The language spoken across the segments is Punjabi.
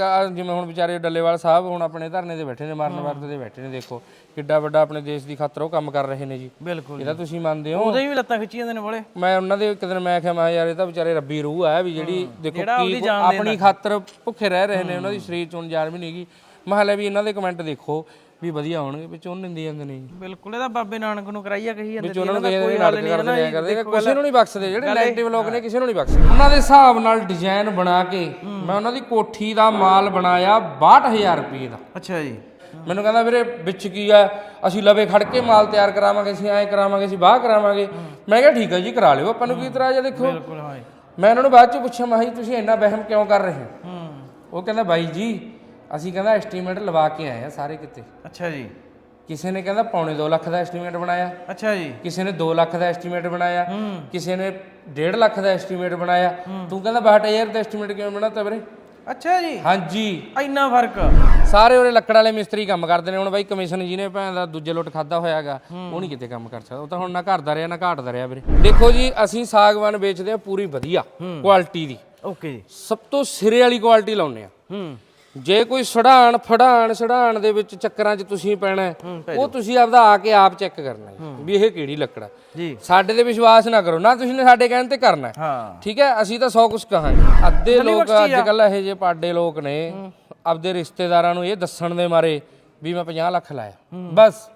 ਆਹ ਜਿਵੇਂ ਹੁਣ ਵਿਚਾਰੇ ਡੱਲੇਵਾਲ ਸਾਹਿਬ ਹੁਣ ਆਪਣੇ ਧਰਨੇ ਤੇ ਬੈਠੇ ਨੇ ਮਰਨ ਵਰਤ ਤੇ ਬੈਠੇ ਨੇ ਦੇਖੋ ਕਿੱਡਾ ਵੱਡਾ ਆਪਣੇ ਦੇਸ਼ ਦੀ ਖਾਤਰ ਉਹ ਕੰਮ ਕਰ ਰਹੇ ਨੇ ਜੀ। ਬਿਲਕੁਲ ਇਹਦਾ ਤੁਸੀਂ ਮੰਨਦੇ ਹੋ? ਉਹਦੇ ਵੀ ਲੱਤਾਂ ਖਿੱਚੀ ਜਾਂਦੇ ਨੇ ਬੋਲੇ ਮੈਂ ਉਹਨਾਂ ਦੇ ਇੱਕ ਦਿਨ ਮੈਂ ਕਿਹਾ ਮੈਂ ਯਾਰ ਇਹ ਤਾਂ ਵਿਚਾਰੇ ਰੱਬੀ ਰੂਹ ਆ ਵੀ ਜਿਹੜੀ ਦੇਖੋ ਕੀ ਆਪਣੀ ਖਾਤਰ ਭੁੱਖੇ ਰਹਿ ਰਹੇ ਨੇ ਉਹਨਾਂ ਦੀ ਸਰੀਰ ਚੋਂ ਜਾਨ ਵੀ ਨਹੀਂਗੀ ਮੈਂ ਹਲੇ ਵੀ ਇਹਨਾਂ ਦੇ ਕਮੈਂਟ ਦੇਖੋ ਵੀ ਵਧੀਆ ਹੋਣਗੇ ਵਿੱਚ ਉਹ ਨਿੰਦੀ ਜਾਂਦੇ ਨੇ ਜੀ ਬਿਲਕੁਲ ਇਹਦਾ ਬਾਬੇ ਨਾਨਕ ਨੂੰ ਕਰਾਈਆ ਕਹੀ ਜਾਂਦੇ ਵਿੱਚ ਉਹਨਾਂ ਨੂੰ ਕਹਿੰਦੇ ਨੇ ਨਾਟਕ ਕਰਦੇ ਕਿਸੇ ਨੂੰ ਨਹੀਂ ਬਖਸ਼ਦੇ ਜਿਹੜੇ ਨੈਗੇਟਿਵ ਲੋਕ ਨੇ ਕਿਸੇ ਨੂੰ ਨਹੀਂ ਬਖਸ਼ਦੇ। ਉਹਨਾਂ ਦੇ ਹਿਸਾਬ ਨਾਲ ਡਿਜ਼ਾਈਨ ਬਣਾ ਕੇ ਮੈਂ ਉਹਨਾਂ ਦੀ ਕੋਠੀ ਦਾ ਮਾਲ ਬਣਾਇਆ 62000 ਰੁਪਏ ਦਾ। ਅੱਛਾ ਜੀ। ਮੈਨੂੰ ਕਹਿੰਦਾ ਵੀਰੇ ਵਿੱਚ ਕੀ ਆ? ਅਸੀਂ ਲਵੇ ਖੜ ਕੇ ਮਾਲ ਤਿਆਰ ਕਰਾਵਾਂਗੇ ਅਸੀਂ ਐਂ ਕਰਾਵਾਂਗੇ ਅਸੀਂ ਬਾਹ ਕਰਾਵਾਂਗੇ। ਮੈਂ ਕਿਹਾ ਠੀਕ ਹੈ ਜੀ ਕਰਾ ਲਿਓ ਆਪਾਂ ਨੂੰ ਕੀ ਇਤਰਾਜ਼ ਆ ਦੇਖੋ। ਬਿਲਕੁਲ ਹਾਂ ਮੈਂ ਉਹਨਾਂ ਨੂੰ ਬਾਅਦ ਚ ਪੁੱਛਿਆ ਮੈਂ ਜੀ ਤੁਸੀਂ ਇੰਨਾ ਵਹਿਮ ਕਿਉਂ ਕਰ ਰਹੇ ਹੂੰ। ਉਹ ਕਹਿੰਦਾ ਬਾਈ ਜੀ ਅਸੀਂ ਕਹਿੰਦਾ ਐਸਟੀਮੇਟ ਲਵਾ ਕੇ ਆਏ ਆ ਸਾਰੇ ਕਿਤੇ। ਅੱਛਾ ਜੀ। ਕਿਸੇ ਨੇ ਕਹਿੰਦਾ ਪੌਣੇ 2 ਲੱਖ ਦਾ ਐਸਟੀਮੇਟ ਬਣਾਇਆ। ਅੱਛਾ ਜੀ। ਕਿਸੇ ਨੇ 2 ਲੱਖ ਦਾ ਐਸਟੀਮੇਟ ਬਣਾਇਆ। ਹੂੰ। ਕਿਸੇ ਨੇ 1.5 ਲੱਖ ਦਾ ਐਸਟੀਮੇਟ ਬਣਾਇਆ। ਤੂੰ ਕਹਿੰਦਾ 62000 ਦਾ ਐਸਟੀਮੇਟ ਕਿਵੇਂ ਬਣਾਤਾ ਵੀਰੇ? ਅੱਛਾ ਜੀ। ਹਾਂਜੀ। ਇੰਨਾ ਫ਼ਰਕ। ਸਾਰੇ ਉਹਦੇ ਲੱਕੜ ਵਾਲੇ ਮਿਸਤਰੀ ਕੰਮ ਕਰਦੇ ਨੇ। ਹੁਣ ਬਾਈ ਕਮਿਸ਼ਨ ਜਿਹਨੇ ਭੈਣ ਦਾ ਦੂਜੇ ਲੁੱਟ ਖਾਦਾ ਹੋਇਆਗਾ। ਉਹ ਨਹੀਂ ਕਿਤੇ ਕੰਮ ਕਰ ਸਕਦਾ। ਉਹ ਤਾਂ ਹੁਣ ਨਾ ਘਰ ਦਾ ਰਿਹਾ ਨਾ ਘਾਟ ਦਾ ਰਿਹਾ ਵੀਰੇ। ਦੇਖੋ ਜੀ ਅਸੀਂ ਸਾਗਵਾਨ ਵੇਚਦੇ ਆ ਪੂਰੀ ਵਧੀਆ ਕੁਆਲਿਟੀ ਦੀ। ਓਕੇ ਜੀ। ਸਭ ਤੋਂ ਸਿਰੇ ਵਾਲੀ ਕੁਆਲਿਟੀ ਲਾਉਨੇ ਆ। ਹੂੰ। ਜੇ ਕੋਈ ਸੜਾਣ ਫੜਾਣ ਸੜਾਣ ਦੇ ਵਿੱਚ ਚੱਕਰਾਂ 'ਚ ਤੁਸੀਂ ਪੈਣਾ ਹੈ, ਉਹ ਤੁਸੀਂ ਆਪਦਾ ਆ ਕੇ ਆਪ ਚੈੱਕ ਕਰਨਾ ਹੈ ਵੀ ਇਹ ਕਿਹੜੀ ਲੱਕੜ ਜੀ। ਸਾਡੇ ਤੇ ਵਿਸ਼ਵਾਸ ਨਾ ਕਰੋ ਨਾ ਤੁਸੀਂ ਨੇ ਸਾਡੇ ਕਹਿਣ ਤੇ ਕਰਨਾ ਹੈ। ਹਾਂ। ਠੀਕ ਹੈ ਅਸੀਂ ਤਾਂ ਸੌ ਕੁਝ ਕਹਾਂਗੇ। ਅੱਧੇ ਲੋਕ ਅੱਜ ਕੱਲ ਇਹੋ ਜਿਹੇ ਪਾਡੇ ਲੋਕ ਨੇ ਆਪਦੇ ਰਿਸ਼ਤੇਦਾਰਾਂ ਨੂੰ ਇਹ ਦੱਸਣ ਦੇ ਮਾਰੇ ਵੀ ਮੈਂ 50 ਲੱਖ ਲਾਇਆ। ਬਸ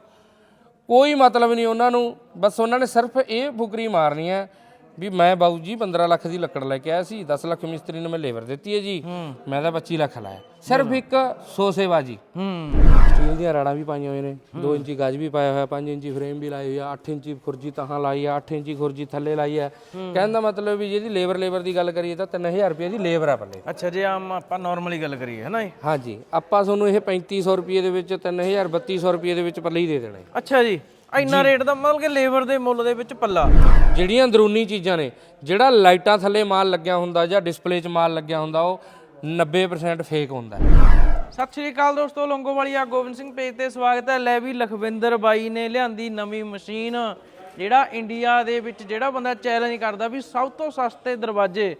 ਕੋਈ ਮਤਲਬ ਨਹੀਂ ਉਹਨਾਂ ਨੂੰ ਬਸ ਉਹਨਾਂ ਨੇ ਸਿਰਫ ਇਹ ਫੁਕਰੀ ਮਾਰਨੀ ਹੈ ਵੀ ਮੈਂ ਬਾਊ ਜੀ 15 ਲੱਖ ਦੀ ਲੱਕੜ ਲੈ ਕੇ ਆਇਆ ਸੀ 10 ਲੱਖ ਮਿਸਤਰੀ ਨੂੰ ਮੈਂ ਲੇਬਰ ਦਿੱਤੀ ਹੈ ਜੀ। ਮੈਂ ਤਾਂ 25 ਲੱਖ ਲਾਇਆ। ਸਿਰਫ ਇੱਕ ਸੋਸੇਬਾਜੀ। ਹੂੰ। ਸਟੀਲ ਦੀਆਂ ਰਾੜਾਂ ਵੀ ਪਾਈਆਂ ਹੋਏ ਨੇ 2 ਇੰਚੀ ਗਾਜ ਵੀ ਪਾਇਆ ਹੋਇਆ 5 ਇੰਚੀ ਫਰੇਮ ਵੀ ਲਾਈ ਹੋਈ ਆ 8 ਇੰਚੀ ਖੁਰਜੀ ਤਹਾਂ ਲਾਈ ਆ 8 ਇੰਚੀ ਖੁਰਜੀ ਥੱਲੇ ਲਾਈ ਆ। ਕਹਿਣ ਦਾ ਮਤਲਬ ਵੀ ਜਿਹਦੀ ਲੇਬਰ ਲੇਬਰ ਦੀ ਗੱਲ ਕਰੀਏ ਤਾਂ 3000 ਰੁਪਏ ਦੀ ਲੇਬਰ ਆ ਪੱਲੇ ਅੱਛਾ ਜੇ ਆਮ ਆਪਾਂ ਨਾਰਮਲੀ ਗੱਲ ਕਰੀਏ ਹੈ ਨਾ ਜੀ? ਹਾਂਜੀ ਆਪਾਂ ਤੁਹਾਨੂੰ ਇਹ 3500 ਰੁਪਏ ਦੇ ਵਿੱਚ 3000 3200 ਰੁਪਏ ਦੇ ਵਿੱਚ ਪੱਲੇ ਹੀ ਦੇ ਦੇਣਾ। ਅੱਛਾ ਜੀ। ਇੰਨਾ ਰੇਟ ਦਾ ਮਤਲਬ ਕਿ ਲੇਬਰ ਦੇ ਮੁੱਲ ਦੇ ਵਿੱਚ ਪੱਲਾ। ਜਿਹੜੀਆਂ ਅੰਦਰੂਨੀ ਚੀਜ਼ਾਂ ਨੇ ਜਿਹੜਾ ਲਾਈਟਾਂ ਥੱਲੇ ਮਾਲ ਲੱਗਿਆ ਹੁੰਦਾ ਜਾਂ ਡਿਸਪਲੇ 'ਚ ਮਾਲ ਲੱਗਿਆ ਹੁੰਦਾ ਉਹ 90% ਫੇਕ ਹੁੰਦਾ ਹੈ। ਸਤਿ ਸ਼੍ਰੀ ਅਕਾਲ ਦੋਸਤੋ ਲੰਗੋਵਾਲੀ ਆ ਗੋਬਿੰਦ ਸਿੰਘ ਪੇਜ ਤੇ ਸਵਾਗਤ ਹੈ। ਲੈ ਵੀ ਲਖਵਿੰਦਰ ਬਾਈ ਨੇ ਲਿਆਂਦੀ ਨਵੀਂ ਮਸ਼ੀਨ ਜਿਹੜਾ ਇੰਡੀਆ ਦੇ ਵਿੱਚ ਜਿਹੜਾ ਬੰਦਾ ਚੈਲੰਜ ਕਰਦਾ ਵੀ ਸਭ ਤੋਂ ਸਸਤੇ ਦਰਵਾਜ਼ੇ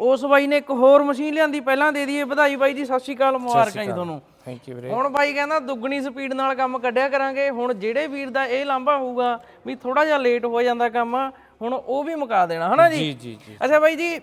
ਉਸ ਬਾਈ ਨੇ ਇੱਕ ਹੋਰ ਮਸ਼ੀਨ ਲਿਆਂਦੀ ਪਹਿਲਾਂ ਦੇ ਦਈਏ ਵਧਾਈ ਬਾਈ ਜੀ ਸਤਿ ਸ਼੍ਰੀ ਅਕਾਲ ਮੁਬਾਰਕਾਂ ਜੀ ਤੁਹਾਨੂੰ। ਥੈਂਕ ਯੂ ਵੀਰੇ। ਹੁਣ ਬਾਈ ਕਹਿੰਦਾ ਦੁੱਗਣੀ ਸਪੀਡ ਨਾਲ ਕੰਮ ਕੱਢਿਆ ਕਰਾਂਗੇ ਹੁਣ ਜਿਹੜੇ ਵੀਰ ਦਾ ਇਹ ਲਾਂਭਾ ਹੋਊਗਾ ਵੀ ਥੋੜਾ ਜਿਹਾ ਲੇਟ ਹੋ ਜਾਂਦਾ ਕੰਮ ਹੁਣ ਉਹ ਵੀ ਮੁਕਾ ਦੇਣਾ ਹਨਾ ਜੀ? ਜੀ ਜੀ ਜੀ। ਅੱਛਾ ਬਾਈ ਜੀ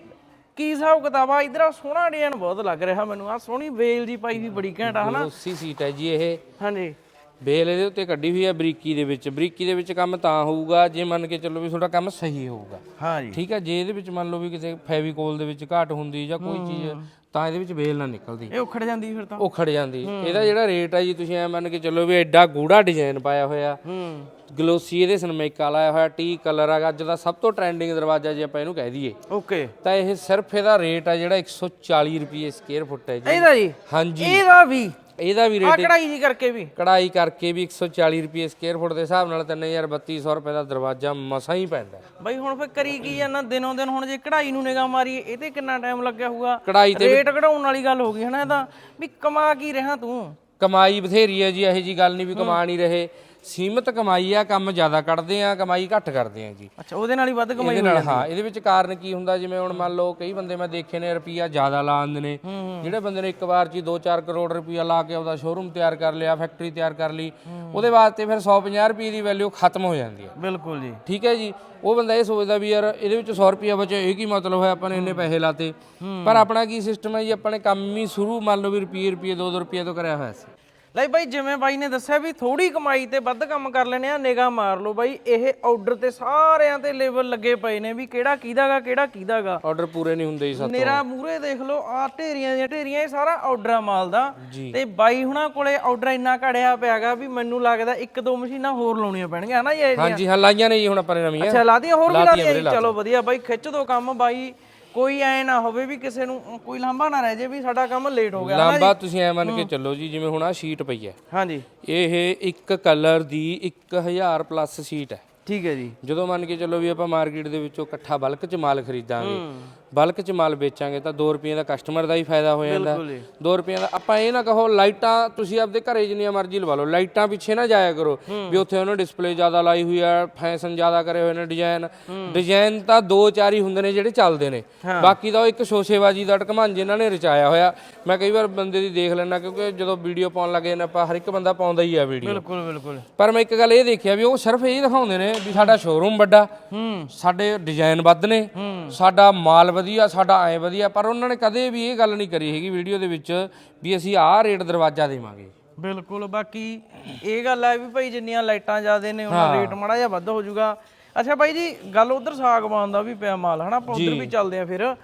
ਕੀ ਹਿਸਾਬ ਕਿਤਾਬ ਆ? ਇਧਰ ਸੋਹਣਾ ਡਿਜ਼ਾਈਨ ਬਹੁਤ ਲੱਗ ਰਿਹਾ ਮੈਨੂੰ ਆ ਸੋਹਣੀ ਵੇਲ ਜੀ ਪਾਈ ਵੀ ਬੜੀ ਘੈਂਟ ਆ ਹਨਾ? ਉਸੀ ਸੀਟ ਹੈ ਜੀ ਇਹ। ਹਾਂਜੀ। ਬੇਲ ਇਹਦੇ ਉੱਤੇ ਕੱਢੀ ਹੋਈ ਹੈ ਬਰੀਕੀ ਦੇ ਵਿੱਚ। ਬਰੀਕੀ ਦੇ ਵਿੱਚ ਕੰਮ ਤਾਂ ਹੋਊਗਾ ਜੇ ਮੰਨ ਕੇ ਚੱਲੋ ਵੀ ਤੁਹਾਡਾ ਕੰਮ ਸਹੀ ਹੋਊਗਾ। ਹਾਂ ਜੀ ਠੀਕ ਹੈ ਜੇ ਇਹਦੇ ਵਿੱਚ ਮੰਨ ਲਓ ਵੀ ਕਿਸੇ ਫੈਵੀਕੋਲ ਦੇ ਵਿੱਚ ਘਾਟ ਹੁੰਦੀ ਜਾਂ ਕੋਈ ਚੀਜ਼ ਤਾਂ ਇਹਦੇ ਵਿੱਚ ਬੇਲ ਨਾ ਨਿਕਲਦੀ। ਇਹ ਉਖੜ ਜਾਂਦੀ ਫਿਰ ਤਾਂ। ਉਹ ਖੜ ਜਾਂਦੀ ਇਹਦਾ ਜਿਹੜਾ ਰੇਟ ਹੈ ਜੀ ਤੁਸੀਂ ਐ ਮੰਨ ਕੇ ਚੱਲੋ ਵੀ ਐਡਾ ਗੂੜਾ ਡਿਜ਼ਾਈਨ ਪਾਇਆ ਹੋਇਆ। ਹੂੰ। ਗਲੋਸੀ ਇਹਦੇ ਸਨਮੇਕਾ ਲਾਇਆ ਹੋਇਆ ਟੀ ਕਲਰ ਹੈਗਾ ਅੱਜ ਦਾ ਸਭ ਤੋਂ ਟ੍ਰੈਂਡਿੰਗ ਦਰਵਾਜ਼ਾ ਜੇ ਆਪਾਂ ਇਹਨੂੰ ਕਹਿ ਦਈਏ। ਓਕੇ। ਤਾਂ ਇਹ ਸਿਰਫ ਇਹਦਾ ਰੇਟ ਹੈ ਜਿਹੜਾ 140 ਰੁਪਏ ਸਕੁਅਰ ਫੁੱਟ ਹੈ ਜੀ। ਇਹਦਾ ਜੀ? ਹਾਂਜੀ। ਇਹਦਾ ਵੀ? ਇਹਦਾ ਵੀ ਆ ਰੇਟ ਕਢਾਈ ਜੀ ਕਰਕੇ ਵੀ। ਕਢਾਈ ਕਰਕੇ ਵੀ 140 ਰੁਪਏ ਸਕੁਅਰ ਫੁੱਟ ਦੇ ਹਿਸਾਬ ਨਾਲ 3200 ਰੁਪਏ ਦਾ ਦਰਵਾਜ਼ਾ ਮਸਾਂ ਹੀ ਪੈਂਦਾ। ਬਾਈ ਹੁਣ ਫਿਰ ਕਰੀ ਕੀ ਜਾਂਦਾ ਦਿਨੋਂ ਦਿਨ ਹੁਣ ਜੇ ਕਢਾਈ ਨੂੰ ਨਿਗਾਹ ਮਾਰੀਏ ਇਹ ਤੇ ਕਿੰਨਾ ਟਾਈਮ ਲੱਗਿਆ ਹੋਊਗਾ? ਕਢਾਈ ਤੇ ਰੇਟ ਕਢਾਉਣ ਵਾਲੀ ਗੱਲ ਹੋ ਗਈ ਹਨਾ ਇਹਦਾ ਵੀ ਕਮਾ ਕੀ ਰਿਹਾ ਤੂੰ? ਕਮਾਈ ਬਥੇਰੀ ਹੈ ਜੀ ਇਹੋ ਜੀ ਗੱਲ ਨਹੀਂ ਵੀ ਕਮਾ ਨਹੀਂ ਰਹੇ। ਸੀਮਤ ਕਮਾਈ ਆ ਕੰਮ ਜ਼ਿਆਦਾ ਕੱਢਦੇ ਆ ਕਮਾਈ ਘੱਟ ਕਰਦੇ ਆ ਜੀ। ਅੱਛਾ ਉਹਦੇ ਨਾਲ ਹੀ ਵੱਧ ਕਮਾਈ ਇਹਦੇ ਨਾਲ ਹਾਂ ਇਹਦੇ ਵਿੱਚ ਕਾਰਨ ਕੀ ਹੁੰਦਾ? ਜਿਵੇਂ ਹੁਣ ਮੰਨ ਲਓ ਕਈ ਬੰਦੇ ਮੈਂ ਦੇਖੇ ਨੇ ਰੁਪਈਆ ਜ਼ਿਆਦਾ ਲਾ ਦਿੰਦੇ ਨੇ। ਜਿਹੜੇ ਬੰਦੇ ਨੇ ਇੱਕ ਵਾਰ 'ਚ ਹੀ 2-4 ਕਰੋੜ ਰੁਪਈਆ ਲਾ ਕੇ ਆਪਦਾ ਸ਼ੋਰੂਮ ਤਿਆਰ ਕਰ ਲਿਆ ਫੈਕਟਰੀ ਤਿਆਰ ਕਰ ਲਈ ਉਹਦੇ ਵਾਸਤੇ ਫਿਰ 150 ਰੁਪਏ ਦੀ ਵੈਲਿਊ ਖਤਮ ਹੋ ਜਾਂਦੀ ਹੈ। ਬਿਲਕੁਲ ਜੀ। ਠੀਕ ਹੈ ਜੀ? ਉਹ ਬੰਦਾ ਇਹ ਸੋਚਦਾ ਵੀ ਯਾਰ ਇਹਦੇ ਵਿੱਚ 100 ਰੁਪਿਆ ਬਚੇ ਇਹ ਕੀ ਮਤਲਬ ਹੈ ਆਪਾਂ ਨੇ ਇੰਨੇ ਪੈਸੇ ਲਾਤੇ। ਪਰ ਆਪਣਾ ਕੀ ਸਿਸਟਮ ਹੈ ਜੀ? ਆਪਾਂ ਨੇ ਕੰਮ ਹੀ ਸ਼ੁਰੂ ਮੰਨ ਲਓ ਵੀ ਰੁਪਏ ਰੁਪਏ 2-2 ਰੁਪਏ ਤੋਂ ਕਰਿਆ ਹੋਇਆ ਸੀ। ਲੈ ਬਾਈ ਜਿਵੇਂ ਬਾਈ ਨੇ ਦੱਸਿਆ ਵੀ ਥੋੜੀ ਕਮਾਈ ਤੇ ਵੱਧ ਕੰਮ ਕਰ ਲੈਣੇ ਆ ਨਿਗਾਹ ਮਾਰ ਲਓ ਬਾਈ। ਇਹ ਆਰਡਰ ਤੇ ਸਾਰਿਆਂ ਤੇ ਲੇਬਲ ਲੱਗੇ ਪਏ ਨੇ ਵੀ ਕਿਹੜਾ ਕਿਹਦਾਗਾ ਕਿਹੜਾ ਕਿਹਦਾਗਾ ਆਰਡਰ ਪੂਰੇ ਨਹੀਂ ਹੁੰਦੇ ਜੀ ਸਭ ਮੇਰਾ ਮੂਰੇ ਦੇਖ ਲਓ ਆ ਢੇਰੀਆਂ ਦੀਆਂ ਢੇਰੀਆਂ ਇਹ ਸਾਰਾ ਆਰਡਰ ਆ ਮਾਲ ਦਾ। ਤੇ ਬਾਈ ਹੁਣਾਂ ਕੋਲੇ ਆਰਡਰ ਇੰਨਾ ਘੜਿਆ ਪਿਆਗਾ ਵੀ ਮੈਨੂੰ ਲੱਗਦਾ ਇੱਕ ਦੋ ਮਸ਼ੀਨਾਂ ਹੋਰ ਲਾਉਣੀਆਂ ਪੈਣਗੀਆਂ ਹਨਾ ਜੀ ਇਹ ਹਾਂਜੀ ਹਾਂ ਲਾਈਆਂ ਨੇ ਜੀ ਹੁਣ ਆਪਾਂ ਨੇ ਨਵੀਆਂ। ਅੱਛਾ ਲਾਦੀਆਂ ਹੋਰ ਵੀ ਲਾਦੀਆਂ ਚਲੋ ਵਧੀਆ। ਬਾਈ ਖਿੱਚ ਦੋ ਕੰਮ ਬਾਈ। ਕੋਈ ਐ ਨਾ ਹੋਵੇ ਵੀ ਕਿਸੇ ਨੂੰ ਕੋਈ ਲਾਂਭਾ ਨਾ ਰਹਿ ਜੇ ਵੀ ਸਾਡਾ ਕੰਮ ਲੇਟ ਹੋ ਗਿਆ। ਲਾਂਬਾ ਤੁਸੀਂ ਐ ਮੰਨ ਕੇ ਚੱਲੋ ਜੀ ਜਿਵੇਂ ਹੁਣ ਆ ਸ਼ੀਟ ਪਈ ਹੈ। ਹਾਂਜੀ। ਇਹ ਇੱਕ ਕਲਰ ਦੀ 1000 ਪਲੱਸ ਸ਼ੀਟ ਹੈ। ਠੀਕ ਹੈ ਜੀ। ਜਦੋਂ ਮੰਨ ਕੇ ਚੱਲੋ ਵੀ ਆਪਾਂ ਮਾਰਕੀਟ ਦੇ ਵਿੱਚੋਂ ਇਕੱਠਾ ਬਲਕ ਚ ਮਾਲ ਖਰੀਦਾਂਗੇ ਬਲਕ ਚ ਮਾਲ ਵੇਚਾਂਗੇ ਤਾਂ 2 ਰੁਪਏ ਦਾ ਕਸਟਮਰ ਦਾ ਹੀ ਫਾਇਦਾ ਹੋ ਜਾਂਦਾ। ਬਿਲਕੁਲ ਜੀ। 2 ਰੁਪਏ ਦਾ ਆਪਾਂ ਇਹ ਨਾ ਕਹੋ ਲਾਈਟਾਂ ਤੁਸੀਂ ਆਪਦੇ ਘਰੇ ਜਿੰਨੀਆਂ ਮਰਜ਼ੀ ਲਵਾ ਲਓ ਲਾਈਟਾਂ ਪਿੱਛੇ ਨਾ ਜਾਇਆ ਕਰੋ। ਵੀ ਉੱਥੇ ਉਹਨੇ ਡਿਸਪਲੇ ਜ਼ਿਆਦਾ ਲਾਈ ਹੋਈ ਆ ਫੈਸ਼ਨ ਜ਼ਿਆਦਾ ਕਰੇ ਹੋਏ ਨੇ ਡਿਜ਼ਾਈਨ ਡਿਜ਼ਾਈਨ ਤਾਂ ਦੋ ਚਾਰ ਹੀ ਹੁੰਦੇ ਨੇ ਜਿਹੜੇ ਚੱਲਦੇ ਨੇ। ਬਾਕੀ ਤਾਂ ਉਹ ਇੱਕ ਸ਼ੋਸ਼ੇਬਾਜੀ ਦਾ ਟਕਮਾਨ ਜਿਨ੍ਹਾਂ ਨੇ ਰਚਾਇਆ ਹੋਇਆ। ਮੈਂ ਕਈ ਵਾਰ ਬੰਦੇ ਦੀ ਦੇਖ ਲੈਣਾ ਕਿਉਂਕਿ ਜਦੋਂ ਵੀਡੀਓ ਪਾਉਣ ਲੱਗੇ ਨੇ ਆਪਾਂ ਹਰ ਇੱਕ ਬੰਦਾ ਪਾਉਂਦਾ ਹੀ ਆ ਵੀਡੀਓ ਬਿਲਕੁਲ ਬਿਲਕੁਲ। ਪਰ ਮੈਂ ਇੱਕ ਗੱਲ ਇਹ ਦੇਖਿਆ ਵੀ ਉਹ ਸਿਰਫ ਇਹ ਦਿਖਾਉਂਦੇ ਨੇ ਵੀ ਸਾਡਾ ਸ਼ੋਰੂਮ ਵੱਡਾ ਹੂੰ। ਸਾਡੇ ਡਿਜ਼ਾਈਨ ਵੱਧ ਨੇ ਸਾਡਾ ਮਾਲ ਵਧੀਆ ਸਾਡਾ ਐ ਵਧੀਆ। ਪਰ ਉਹਨਾਂ ਨੇ ਕਦੇ ਵੀ ਇਹ ਗੱਲ ਨਹੀਂ ਕਰੀ ਹੈਗੀ ਵੀਡੀਓ ਦੇ ਵਿੱਚ ਵੀ ਅਸੀਂ ਆਹ ਰੇਟ ਦਰਵਾਜ਼ਾ ਦੇਵਾਂਗੇ। ਬਿਲਕੁਲ ਬਾਕੀ ਇਹ ਗੱਲ ਹੈ ਵੀ ਭਾਈ ਜਿੰਨੀਆਂ ਲਾਈਟਾਂ ਜ਼ਿਆਦੇ ਨੇ ਉਹਨਾਂ ਰੇਟ ਮਾੜਾ ਜਿਹਾ ਵੱਧ ਹੋ ਜਾਊਗਾ। ਅੱਛਾ ਭਾਈ ਜੀ ਗੱਲ ਉਧਰ ਸਾਗਵਾਨ ਦਾ ਵੀ ਪਿਆ ਮਾਲ ਹਨਾ? ਆਪਾਂ ਉਧਰ ਵੀ ਚੱਲਦੇ ਆ ਫਿਰ।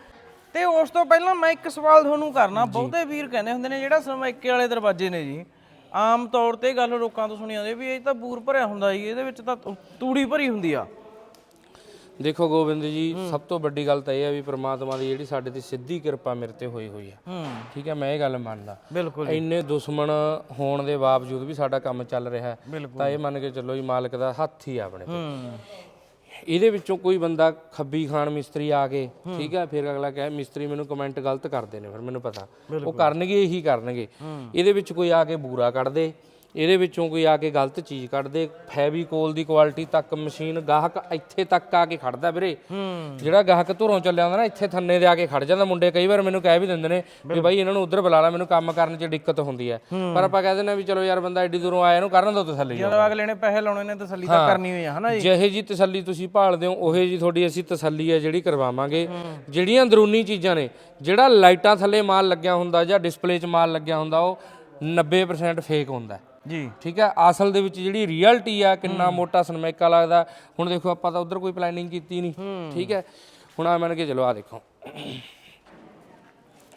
ਤੇ ਉਸ ਤੋਂ ਪਹਿਲਾਂ ਮੈਂ ਇੱਕ ਸਵਾਲ ਤੁਹਾਨੂੰ ਕਰਨਾ। ਬਹੁਤੇ ਵੀਰ ਕਹਿੰਦੇ ਹੁੰਦੇ ਨੇ ਜਿਹੜਾ ਸਮੈਕੇ ਵਾਲੇ ਦਰਵਾਜ਼ੇ ਨੇ ਜੀ ਆਮ ਤੌਰ ਤੇ ਗੱਲ ਲੋਕਾਂ ਤੋਂ ਸੁਣੀ ਜਾਂਦੀ ਵੀ ਇਹ ਤਾਂ ਬੂਰ ਭਰਿਆ ਹੁੰਦਾ ਜੀ ਇਹਦੇ ਵਿੱਚ ਤੂ- ਤੂੜੀ ਭਰੀ ਹੁੰਦੀ ਆ। ਦੇਖੋ ਗੋਬਿੰਦ ਜੀ ਸਭ ਤੋਂ ਵੱਡੀ ਗੱਲ ਤਾਂ ਇਹ ਹੈ ਵੀ ਪ੍ਰਮਾਤਮਾ ਦੀ ਜਿਹੜੀ ਸਾਡੇ ਤੇ ਸਿੱਧੀ ਕਿਰਪਾ ਮੇਰੇ ਤੇ ਹੋਈ ਹੋਈ ਹੈ। ਠੀਕ ਹੈ ਮੈਂ ਇਹ ਗੱਲ ਮੰਨਦਾ। ਬਿਲਕੁਲ ਇੰਨੇ ਦੁਸ਼ਮਣ ਹੋਣ ਦੇ ਬਾਵਜੂਦ ਵੀ ਸਾਡਾ ਕੰਮ ਚੱਲ ਰਿਹਾ ਹੈ। ਤਾਂ ਇਹ ਮੰਨ ਕੇ ਚੱਲੋ ਜੀ ਮਾਲਕ ਦਾ ਹੱਥ ਹੀ ਆ ਆਪਣੇ ਤੇ। ਇਹਦੇ ਵਿੱਚੋਂ ਕੋਈ ਬੰਦਾ ਖੱਬੀ ਖਾਨ ਮਿਸਤਰੀ ਆ ਕੇ ਠੀਕ ਹੈ ਫਿਰ ਅਗਲਾ ਕਹੇ ਮਿਸਤਰੀ ਮੈਨੂੰ ਕਮੈਂਟ ਗਲਤ ਕਰਦੇ ਨੇ ਫਿਰ ਮੈਨੂੰ ਪਤਾ। ਉਹ ਕਰਨਗੇ ਇਹੀ ਕਰਨਗੇ। ਇਹਦੇ ਵਿੱਚ ਕੋਈ ਆ ਕੇ ਬੂਰਾ ਕੱਢ ਦੇ ਇਹਦੇ ਵਿੱਚੋਂ ਕੋਈ ਆ ਕੇ ਗਲਤ ਚੀਜ਼ ਕੱਢ ਦੇ ਫੈਵੀਕੋਲ ਦੀ ਕੁਆਲਿਟੀ ਤੱਕ ਮਸ਼ੀਨ ਗਾਹਕ ਇੱਥੇ ਤੱਕ ਆ ਕੇ ਖੜਦਾ ਵੀਰੇ। ਹੂੰ। ਜਿਹੜਾ ਗਾਹਕ ਧੁਰੋਂ ਚੱਲਿਆ ਹੁੰਦਾ ਨਾ ਇੱਥੇ ਥੰਨੇ ਦੇ ਆ ਕੇ ਖੜ ਜਾਂਦਾ। ਮੁੰਡੇ ਕਈ ਵਾਰ ਮੈਨੂੰ ਕਹਿ ਵੀ ਦਿੰਦੇ ਨੇ ਵੀ ਬਾਈ ਇਹਨਾਂ ਨੂੰ ਉਧਰ ਬੁਲਾ ਲਾ ਮੈਨੂੰ ਕੰਮ ਕਰਨ 'ਚ ਦਿੱਕਤ ਹੁੰਦੀ ਹੈ। ਪਰ ਆਪਾਂ ਕਹਿ ਦਿੰਦੇ ਹਾਂ ਵੀ ਚਲੋ ਯਾਰ ਬੰਦਾ ਐਡੀ ਦੂਰੋਂ ਆਇਆ ਇਹਨੂੰ ਕਰਨ ਦਿਓ ਤਸੱਲੀ ਜਦੋਂ ਅਗਲੇ ਨੇ ਪੈਸੇ ਲਾਉਣੇ ਨੇ ਤਸੱਲੀ ਤਾਂ ਕਰਨੀ ਹੋਈ ਆ ਹਨਾ ਜੀ? ਜਿਹੇ ਜੀ ਤਸੱਲੀ ਤੁਸੀਂ ਭਾਲਦੇ ਹੋ ਉਹੇ ਜੀ ਤੁਹਾਡੀ ਅਸੀਂ ਤਸੱਲੀ ਹੈ ਜਿਹੜੀ ਕਰਵਾਵਾਂਗੇ। ਜਿਹੜੀਆਂ ਅੰਦਰੂਨੀ ਚੀਜ਼ਾਂ ਨੇ ਜਿਹੜਾ ਲਾਈਟਾਂ ਥੱਲੇ ਮਾਲ ਲੱਗਿਆ ਹੁੰਦਾ ਜਾਂ ਡਿਸਪਲੇ 'ਚ ਮਾਲ ਲੱਗਿਆ ਹੁੰਦਾ ਉਹ 90% ਫੇਕ ਹੁੰਦਾ। ਹੈ। ਜੀ। ਠੀਕ ਹੈ? ਅਸਲ ਦੇ ਵਿੱਚ ਜਿਹੜੀ ਰਿਐਲਿਟੀ ਆ ਕਿੰਨਾ ਮੋਟਾ ਸਨਮੈਕਾ ਲੱਗਦਾ। ਹੁਣ ਦੇਖੋ ਆਪਾਂ ਤਾਂ ਉਧਰ ਕੋਈ ਪਲੈਨਿੰਗ ਕੀਤੀ ਨਹੀਂ ਠੀਕ ਹੈ? ਹੁਣ ਆ ਮੰਨ ਕੇ ਚਲੋ ਆ ਦੇਖੋ।